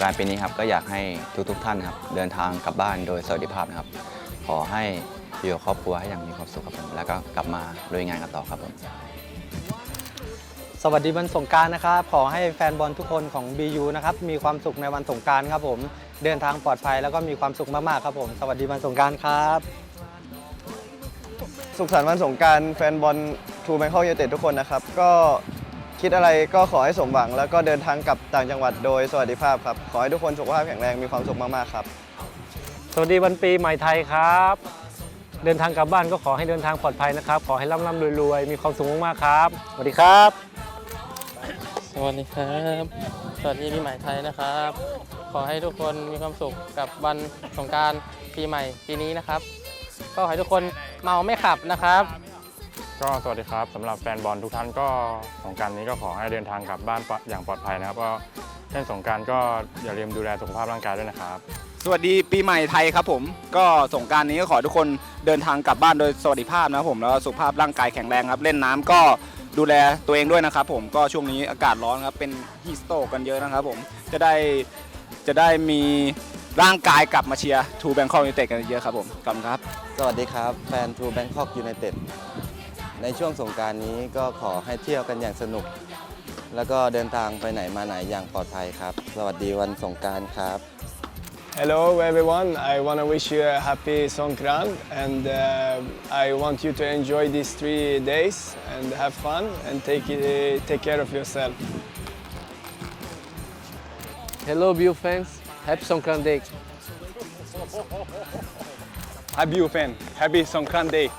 กรารปีนี้ครับก็อยากให้ทุกๆท่านครับเดินทางกลับบ้านโดยสวัสดิภาพนะครับ ขอให้อยู่กับครอบครัวให้อย่างมีความสุขครับผมแล้วก็กลับมาลุยงานกันต่อครับผมสวัสดีวันสงกรารนะครับ ขอให้แฟนบอลทุกคนของ BU นะครับมีความสุขในวันสงกรารครับผมเดินทางปลอดภัยแล้วก็มีความสุขมากๆครับผมสวัสดีวันสงกรารครับ สุขสันต์วันสงกรารแฟนบอลทูแบงคอกยูเต็ดทุกคนนะครับก็ คิดอะไรก็ขอให้สมหวัง แล้วก็เดินทางกลับต่างจังหวัดโดยสวัสดิภาพครับ ขอให้ทุกคนสุขภาพแข็งแรงมีความสุขมากๆครับ สวัสดีวันปีใหม่ไทยครับ เดินทางกลับบ้านก็ขอให้เดินทางปลอดภัยนะครับ ขอให้ร่ำร่ำรวยๆ มีความสุขมากๆครับ สวัสดีครับ สวัสดีครับ สวัสดีปีใหม่ไทยนะครับ ขอให้ทุกคนมีความสุขกับวันสงกรารปีใหม่ปีนี้นะครับ ก็ขอให้ทุกคนเมาไม่ขับนะครับ ก็สวัสดีครับสำหรับแฟนบอลทุกท่านก็สงกรารนี้ก็ขอให้เดินทางกลับบ้านปลอดอย่างปลอดภัยนะครับ ก็เล่นสงกรารก็อย่าลืมดูแลสุขภาพร่างกายด้วยนะครับ สวัสดีปีใหม่ไทยครับผมก็สงกรารนี้ก็ขอให้ทุกคนเดินทางกลับบ้านโดยสวัสดิภาพนะครับผมแล้วก็สุขภาพร่างกายแข็งแรงครับ เล่นน้ำก็ดูแลตัวเองด้วยนะครับผมก็ช่วงนี้อากาศร้อนครับเป็นฮีสโตกกันเยอะนะครับผมจะได้จะได้มีร่างกายกลับมาเชียร์ทูแบงคอกยูเต็ดกันเยอะครับผมขอบคุณครับ สวัสดีครับ แฟนทูแบงคอกยู n i เต็ด ในช่วงสงกรารนี้ก็ขอให้เที่ยวกันอย่างสนุก แล้วก็เดินทางไปไหนมาไหนอย่างปลอดภัยครับ สวัสดีวันสงกรารครับ Hello everyone, I want to wish you a happy Songkran and uh, I want you to enjoy these three days and have fun and take, it, take care of yourself. Hello, Bill fans. Happy Songkran Day. Happy fan, happy Songkran Day.